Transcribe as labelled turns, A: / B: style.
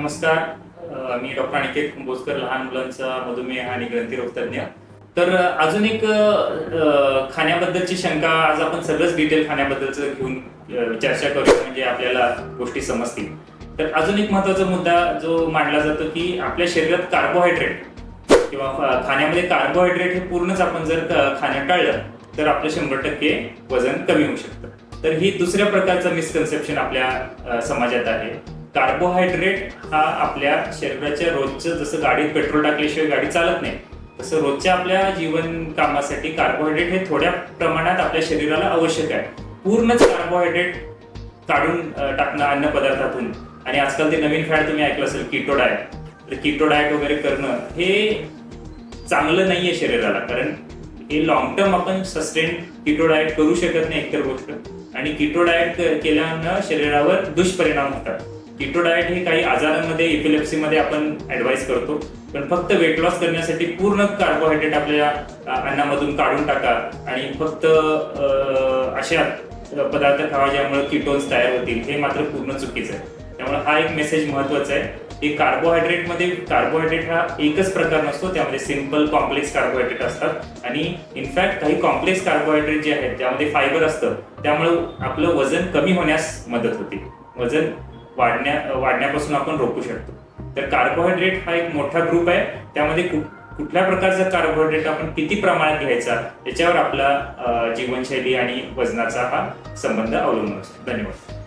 A: नमस्कार. मी डॉक्टर अनिकेत कुंभोजकर लहान मुलांचा मधुमेह आणि ग्रंथीरोग तज्ज्ञ. तर अजून एक खाण्याबद्दलची शंका आज आपण सगळंच डिटेल खाण्याबद्दलचं घेऊन चर्चा करू म्हणजे आपल्याला गोष्टी समजतील. तर अजून एक महत्त्वाचा मुद्दा जो मांडला जातो की आपल्या शरीरात कार्बोहायड्रेट किंवा खाण्यामध्ये कार्बोहायड्रेट हे पूर्णच आपण जर क- खाणं टाळलं तर आपलं शंभर टक्के वजन कमी होऊ शकतं. तर ही दुसऱ्या प्रकारचं मिसकन्सेप्शन आपल्या समाजात आहे. कार्बोहायड्रेट हा आपल्या शरीराच्या रोजचं जसं गाडीत पेट्रोल टाकल्याशिवाय गाडी चालत नाही तसं रोजच्या आपल्या जीवन कामासाठी कार्बोहायड्रेट हे थोड्या प्रमाणात आपल्या शरीराला आवश्यक आहे. पूर्णच कार्बोहायड्रेट काढून टाकणं अन्न पदार्थातून. आणि आजकाल ते नवीन फॅड तुम्ही ऐकलं असेल किटो डायट तर किटो डायट वगैरे करणं हे चांगलं नाहीये शरीराला कारण हे लॉंग टर्म आपण सस्टेन किटो डाएट करू शकत नाही एकतर गोष्ट. आणि किटो डाएट केल्यानं शरीरावर दुष्परिणाम होतात. किटो डाएट हे काही आजारांमध्ये इपिलेप्सीमध्ये आपण ऍडवाईस करतो. पण फक्त वेट लॉस करण्यासाठी पूर्ण कार्बोहायड्रेट आपल्या अन्नामधून काढून टाका. आणि फक्त अशा पदार्थ खावा ज्यामुळे किटोन्स तयार होतील हे मात्र पूर्ण चुकीचं आहे. त्यामुळे हा एक मेसेज महत्त्वाचा आहे की कार्बोहायड्रेटमध्ये कार्बोहायड्रेट हा एकच प्रकार नसतो त्यामध्ये सिंपल कॉम्प्लेक्स कार्बोहायड्रेट असतात. आणि इनफॅक्ट काही कॉम्प्लेक्स कार्बोहायड्रेट जे आहेत त्यामध्ये फायबर असतं. त्यामुळे आपलं वजन कमी होण्यास मदत होते. वजन वाढण्या वाढण्यापासून आपण रोखू शकतो. तर कार्बोहायड्रेट हा एक मोठा ग्रुप आहे. त्यामध्ये कुठल्या प्रकारचा कार्बोहायड्रेट आपण किती प्रमाणात घ्यायचा याच्यावर आपला जीवनशैली आणि वजनाचा हा संबंध अवलंबून असतो. धन्यवाद.